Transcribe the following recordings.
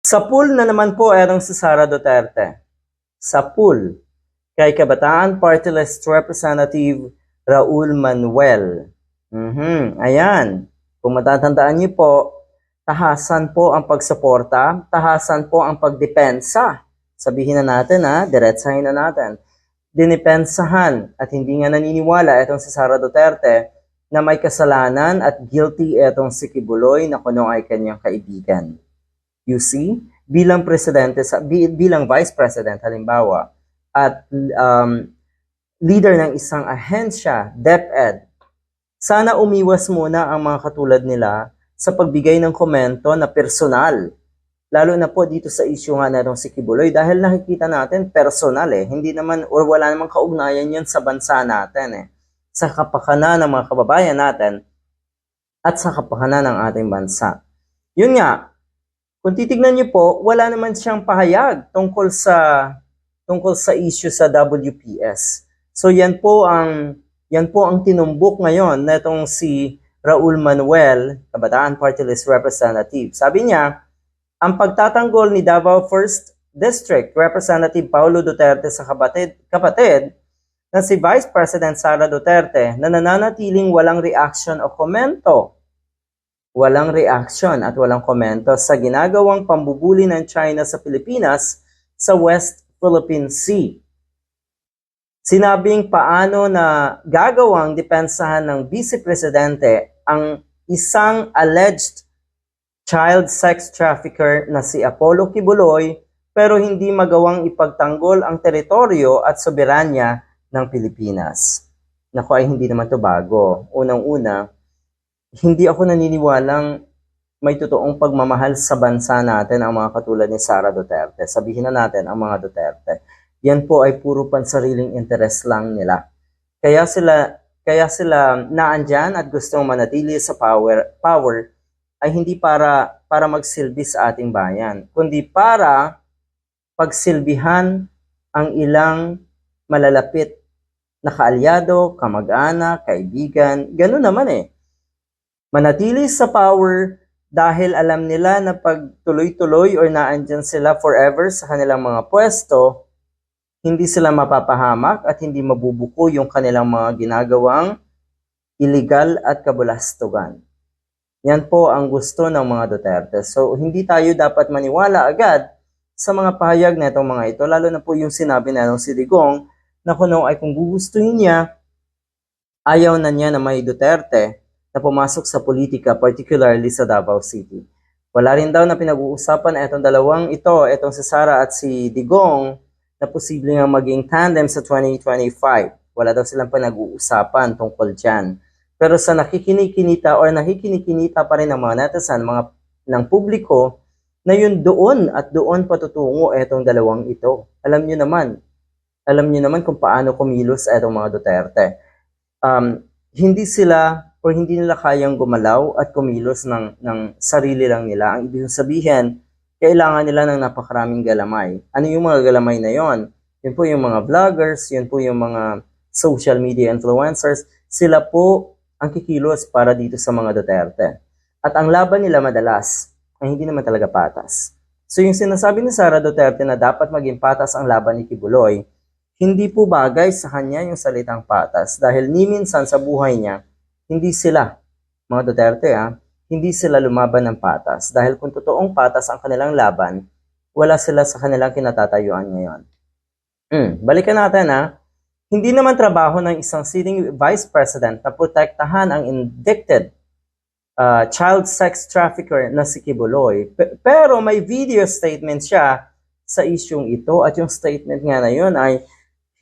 Sa pool na naman po erong si Sara Duterte. Sa pool kay Kabataan Party List Representative Raul Manuel. Mhm, ayan. Kung matatandaan niyo po, tahasan po ang pagsuporta, tahasan po ang pagdepensa. Sabihin na natin ha, diretsahin na natin. Dinipensahan at hindi nga naniniwala itong si Sara Duterte na may kasalanan at guilty itong si Kibuloy na kuno ay kanyang kaibigan. You see, bilang presidente, sa, bi- bilang vice president halimbawa, at um, leader ng isang ahensya, DepEd, sana umiwas muna ang mga katulad nila sa pagbigay ng komento na personal. Lalo na po dito sa issue nga na si Kibuloy dahil nakikita natin personal eh. Hindi naman or wala namang kaugnayan yan sa bansa natin eh. Sa kapakanan ng mga kababayan natin at sa kapakanan ng ating bansa. Yun nga, kung titignan niyo po, wala naman siyang pahayag tungkol sa tungkol sa issue sa WPS. So yan po ang yan po ang tinumbok ngayon na itong si Raul Manuel, Kabataan Party List Representative. Sabi niya, ang pagtatanggol ni Davao 1st District Representative Paulo Duterte sa kapatid, kapatid na si Vice President Sara Duterte na nananatiling walang reaction o komento. Walang reaction at walang komento sa ginagawang pambubuli ng China sa Pilipinas sa West Philippine Sea. Sinabing paano na gagawang depensahan ng Vice Presidente ang isang alleged child sex trafficker na si Apollo Kibuloy pero hindi magawang ipagtanggol ang teritoryo at soberanya ng Pilipinas. Naku ay hindi naman to bago. Unang-una, hindi ako naniniwalang may totoong pagmamahal sa bansa natin ang mga katulad ni Sara Duterte. Sabihin na natin ang mga Duterte. Yan po ay puro pansariling interes lang nila. Kaya sila kaya sila naandyan at gustong manatili sa power power ay hindi para para magsilbi sa ating bayan, kundi para pagsilbihan ang ilang malalapit na kaalyado, kamag-anak, kaibigan, gano'n naman eh. Manatili sa power dahil alam nila na pag tuloy-tuloy or naandyan sila forever sa kanilang mga pwesto, hindi sila mapapahamak at hindi mabubuko yung kanilang mga ginagawang illegal at kabulastugan. Yan po ang gusto ng mga Duterte. So, hindi tayo dapat maniwala agad sa mga pahayag na itong mga ito, lalo na po yung sinabi na nung si Digong na kuno ay kung gugustuhin niya, ayaw na niya na may Duterte na pumasok sa politika, particularly sa Davao City. Wala rin daw na pinag-uusapan na itong dalawang ito, itong si Sara at si Digong, na posible nga maging tandem sa 2025. Wala daw silang pinag-uusapan tungkol dyan. Pero sa nakikinikinita or nakikinikinita pa rin ng mga netizen, mga ng publiko, na yun doon at doon patutungo etong dalawang ito. Alam niyo naman, alam niyo naman kung paano kumilos etong mga Duterte. Um, hindi sila or hindi nila kayang gumalaw at kumilos ng, ng sarili lang nila. Ang ibig sabihin, kailangan nila ng napakaraming galamay. Ano yung mga galamay na yon? Yun po yung mga vloggers, yun po yung mga social media influencers. Sila po ang kikilos para dito sa mga Duterte. At ang laban nila madalas ay hindi naman talaga patas. So yung sinasabi ni Sara Duterte na dapat maging patas ang laban ni Kibuloy, hindi po bagay sa kanya yung salitang patas dahil ni minsan sa buhay niya, hindi sila, mga Duterte ha, hindi sila lumaban ng patas dahil kung totoong patas ang kanilang laban, wala sila sa kanilang kinatatayuan ngayon. Hmm, balikan natin ha. Hindi naman trabaho ng isang sitting vice president na protektahan ang indicted uh, child sex trafficker na si Kibuloy. P- pero may video statement siya sa isyong ito at yung statement nga na yun ay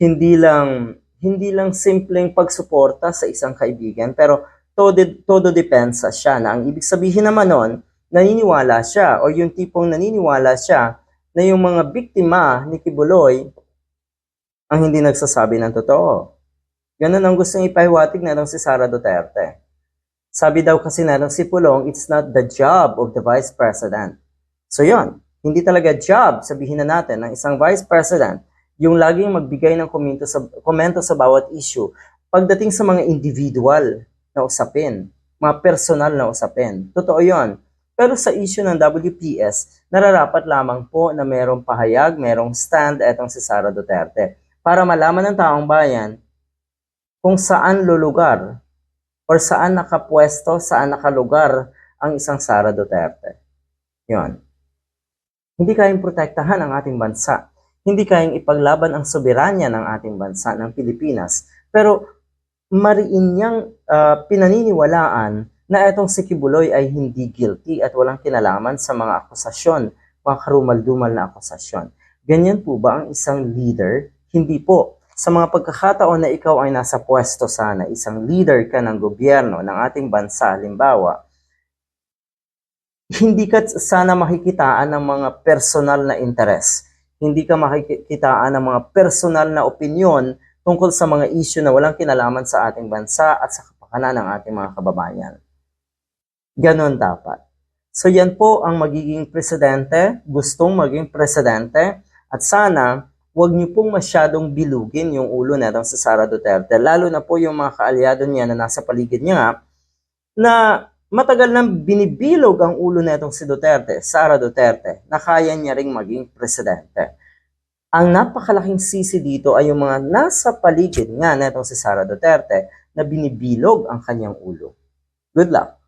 hindi lang hindi lang simpleng pagsuporta sa isang kaibigan pero todo, todo depensa siya na ang ibig sabihin naman nun, naniniwala siya o yung tipong naniniwala siya na yung mga biktima ni Kibuloy ang hindi nagsasabi ng totoo. Ganun ang gustong ipahiwatig na si Sara Duterte. Sabi daw kasi na si Pulong, it's not the job of the Vice President. So yon, hindi talaga job, sabihin na natin, ng isang Vice President, yung laging magbigay ng komento sa, komento sa bawat issue pagdating sa mga individual na usapin, mga personal na usapin. Totoo yon. Pero sa issue ng WPS, nararapat lamang po na merong pahayag, merong stand etong si Sara Duterte para malaman ng taong bayan kung saan lulugar or saan nakapwesto, saan nakalugar ang isang Sara Duterte. Yon. Hindi kayang protektahan ang ating bansa. Hindi kayang ipaglaban ang soberanya ng ating bansa, ng Pilipinas. Pero mariin niyang ah, pinaniniwalaan na itong si Kibuloy ay hindi guilty at walang kinalaman sa mga akusasyon, mga karumal-dumal na akusasyon. Ganyan po ba ang isang leader? Hindi po. Sa mga pagkakataon na ikaw ay nasa pwesto sana, isang leader ka ng gobyerno ng ating bansa, halimbawa, hindi ka sana makikitaan ng mga personal na interes. Hindi ka makikitaan ng mga personal na opinion tungkol sa mga issue na walang kinalaman sa ating bansa at sa kapakanan ng ating mga kababayan. Ganon dapat. So yan po ang magiging presidente, gustong maging presidente, at sana huwag niyo pong masyadong bilugin yung ulo netong si Sara Duterte, lalo na po yung mga kaalyado niya na nasa paligid niya na matagal nang binibilog ang ulo netong si Duterte, Sara Duterte, na kaya niya ring maging presidente. Ang napakalaking sisi dito ay yung mga nasa paligid nga netong si Sara Duterte na binibilog ang kanyang ulo. Good luck!